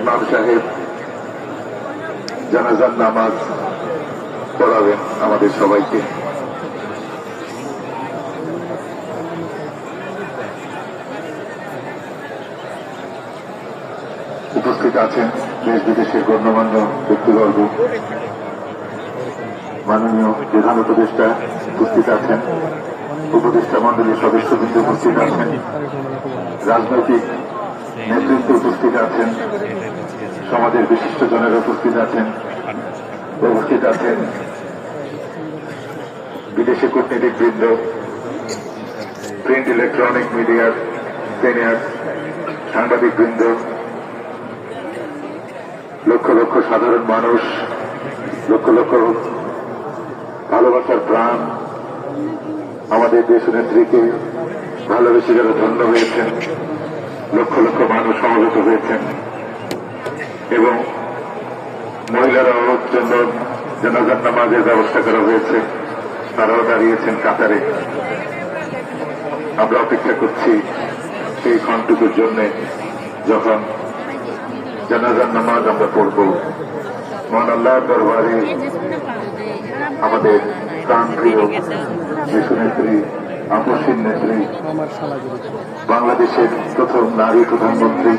ইমাম সাহেব, জানাজার নামাজ পড়াবেন আমাদের সবাইকে। উপস্থিত আছেন দেশ বিদেশের গণ্যমান্য ব্যক্তিবর্গ। মাননীয় প্রধান উপদেষ্টা উপস্থিত আছেন। উপদেষ্টা মন্ডলীর সদস্যবৃন্দ উপস্থিত আছেন। রাজনৈতিক নেতৃত্ব উপস্থিত আছেন সমাজের বিশিষ্ট জনেরা উপস্থিত আছেন উপস্থিত আছেন বিদেশি কূটনীতিক বৃন্দ প্রিন্ট ইলেকট্রনিক মিডিয়ার সিনিয়র সাংবাদিক বৃন্দ লক্ষ লক্ষ সাধারণ মানুষ লক্ষ লক্ষ ভালোবাসার প্রাণ আমাদের দেশ নেত্রীকে ভালোবেসে যারা ধন্য হয়েছেন। লক্ষ লক্ষ মানুষ সমবেত হয়েছেন এবং মহিলারাও জন্য জানাজার নামাজের ব্যবস্থা করা হয়েছে। তারাও দাঁড়িয়েছেন কাতারে। আমরা অপেক্ষা করছি সেই ক্ষণটুকুর জন্য যখন জানাজার নামাজ আমরা পড়ব। মহান আল্লাহর দরবারে আমাদের প্রাণ প্রিয় শিশু আপসীন নেত্রী বাংলাদেশের প্রথম নারী প্রধানমন্ত্রী